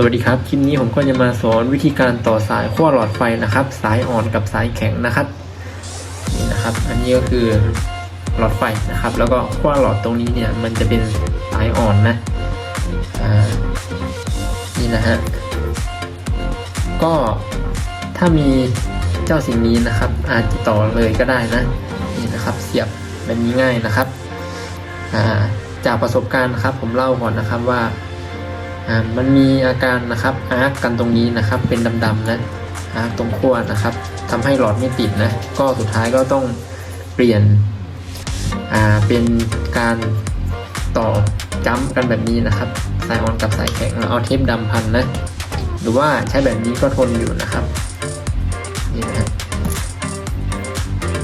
สวัสดีครับ คลิปนี้ผมก็จะมาสอนวิธีการต่อสายขั้วหลอดไฟนะครับ สายอ่อนกับสายแข็งนะครับนี่นะครับ อันนี้ก็คือหลอดไฟนะครับ แล้วก็ขั้วหลอดตรงนี้เนี่ยมันจะเป็นสายอ่อนนะนี่นะฮะก็ถ้ามีเจ้าสิ่งนี้นะครับ อาจจะต่อเลยก็ได้นะนี่นะครับ เสียบแบบนี้ง่ายนะครับจากประสบการณ์นะครับ ผมเล่าก่อนนะครับว่า มันมีอาการนะครับอาร์กกันตรงนี้นะครับเป็นดำๆนะอาร์กตรงขั้วนะครับทำให้หลอดไม่ติดนะก็สุดท้ายก็ต้องเปลี่ยนเป็นการต่อจ้ำกันแบบนี้นะครับสายอ่อนกับสายแข็งแล้วเอาเทปดำพันนะหรือว่าใช้แบบนี้ก็ทนอยู่นะครับนี่นะฮะ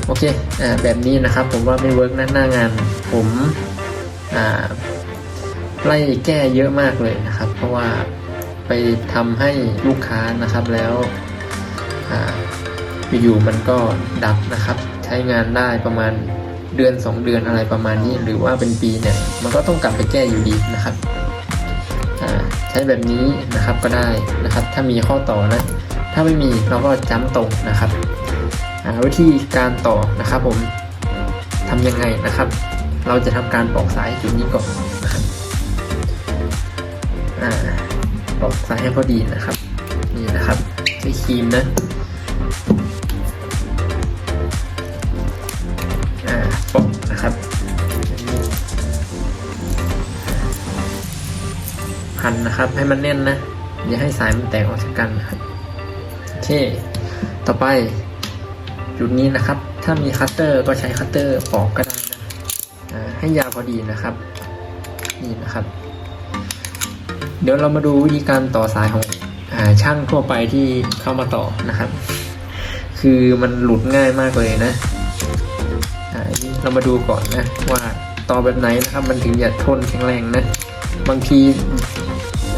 โอเคอแบบนี้นะครับผมว่าไม่เวิร์กนะหน้างานผมอ่า ไล่แก้เยอะมากเลยนะครับ เพราะว่าไปทำให้ลูกค้านะครับแล้วอยู่ๆมันก็ดับนะครับ ใช้งานได้ประมาณเดือน 2 เดือนอะไรประมาณนี้ หรือว่าเป็นปีเนี่ยมันก็ต้องกลับไปแก้อยู่ดีนะครับใช้แบบนี้นะครับก็ได้นะครับ ถ้ามีข้อต่อนะ ถ้าไม่มีเราก็จ้ำตรงนะครับวิธีการต่อนะครับผมทำยังไงนะครับ เราจะทำการปอกสายจุดนี้ก่อน อ่าปอกสายให้พอดีนะครับ นี่นะครับใช้ครีมนะอ่าปอกนะครับพันนะครับให้มันแน่นนะอย่าให้สายมันแตกออกจากกันนะครับโอเค ต่อไปจุดนี้นะครับ ถ้ามีคัตเตอร์ก็ใช้คัตเตอร์ปอกก็ได้นะอ่าให้ยาวพอดีนะครับ นี่นะครับ เดี๋ยวเรามาดูวิธีการต่อสายของอช่างทั่วไปที่เข้ามาต่อนะครับ คือมันหลุดง่ายมากเลยนะอันนี้เรามาดูก่อนนะว่าต่อแบบไหนนะครับมันถึงจะทนแข็งแรงนะบางที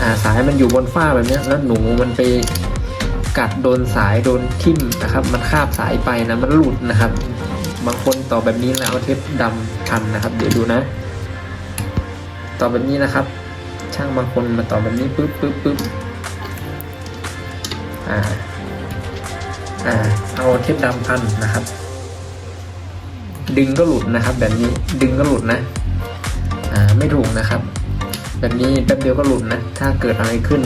าสายมันอยู่บนฝ้าแบบนี้แล้วหนูมันไปกัดโดนสายโดนทิ่มนะครับ มันคาบสายไปนะมันหลุดนะครับ บางคนต่อแบบนี้แล้วเอาเทปดำพันนะครับ เดี๋ยวดูนะ ต่อแบบนี้นะครับ ช่างบางคนมาต่อแบบนี้ปึ๊บปึ๊บปึ๊บอ่าอ่าเอาเทปดำพันนะครับ ดึงก็หลุดนะครับ แบบนี้ดึงก็หลุดนะอ่าไม่ถูกนะครับ แบบนี้แป๊บเดียวก็หลุดนะถ้าเกิดอะไรขึ้น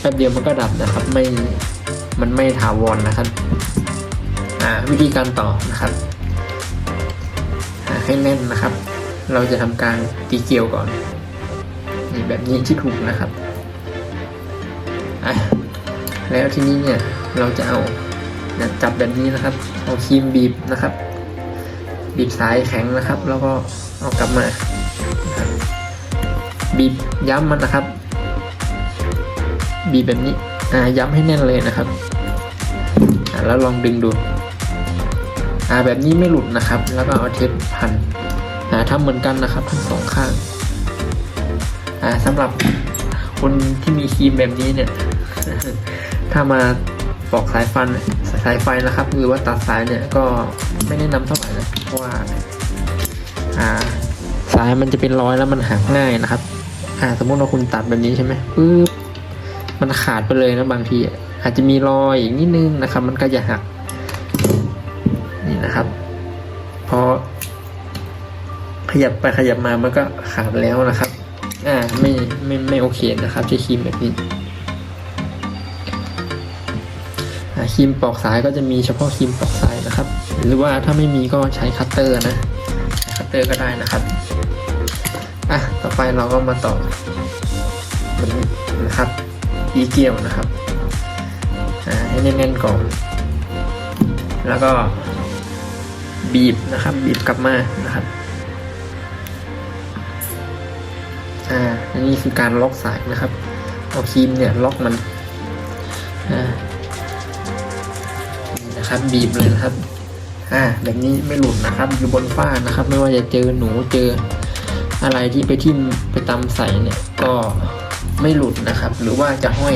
แป๊บเดียวมันก็ดับนะครับไม่มันไม่ถาวรนะครับอ่าวิธีการต่อนะครับให้แน่นนะครับ เราจะทำการตีเกลียวก่อนีแบบนี้ที่ถูกนะครับอะแล้วทีนี้เนี่ยเราจะเอาจับแบบนี้นะครับ เอาครีมบีบนะครับ บีบสายแข็งนะครับ แล้วก็เอากลับมา บีบย้ำมันนะครับ บีบแบบนี้อ่าย้ำให้แน่นเลยนะครับแล้วลองดึงดูอ่าแบบนี้ไม่หลุดนะครับ แล้วก็เอาเทปพันอ่าทำเหมือนกันนะครับทั้งสองข้าง สำหรับคนที่มีครีมแบบนี้เนี่ย ถ้ามาปอกสายฟันสายไฟนะครับ หรือว่าตัดสายเนี่ยก็ไม่แนะนำเท่าไหร่นะเพราะว่าอ่าสายมันจะเป็นรอยแล้วมันหักง่ายนะครับอ่าสมมติว่าคุณตัดแบบนี้ใช่ไหมปึ๊บมันขาดไปเลยนะบางที อาจจะมีรอยอีกนิดนึงนะครับ มันก็จะหักนี่นะครับพอขยับไปขยับมามันก็ขาดแล้วนะครับ อ่าไม่ไม่ไม่โอเคนะครับใช้ครีมแบบนี้อ่าครีมปอกสายก็จะมีเฉพาะครีมปอกสายนะครับ หรือว่าถ้าไม่มีก็ใช้คัตเตอร์นะคัตเตอร์ก็ได้นะครับอะต่อไปเราก็มาต่อแบบนี้นะครับอีเกียวนะครับอ่าให้แน่นๆก่อนแล้วก็บีบนะครับ บีบกลับมานะครับ อ่าอันนี้คือการล็อกสายนะครับ เอาครีมเนี่ยล็อกมันอ่านี่นะครับบีบเลยนะครับอ่าแบบนี้ไม่หลุดนะครับ อยู่บนฝ้านะครับ ไม่ว่าจะเจอหนูเจออะไรที่ไปทิ่มไปตำใส่เนี่ยก็ไม่หลุดนะครับ หรือว่าจะห้อย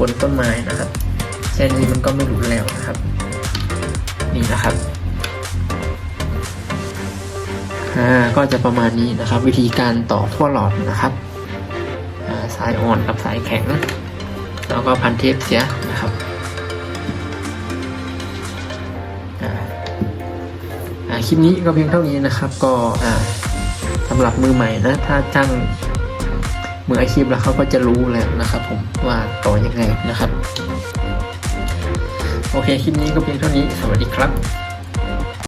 บนต้นไม้นะครับแค่นี้มันก็ไม่หลุดแล้วนะครับ นี่นะครับ อ่าก็จะประมาณนี้นะครับ วิธีการต่อขั้วหลอดนะครับสายอ่อนกับสายแข็ง แล้วก็พันเทปเสียนะครับคลิปนี้ก็เพียงเท่านี้นะครับ ก็สำหรับมือใหม่นะ ถ้าจ้างมืออาชีพแล้วเขาก็จะรู้แล้วนะครับ ผมว่าต่อยังไงนะครับ โอเคคลิปนี้ก็เพียงเท่านี้ สวัสดีครับ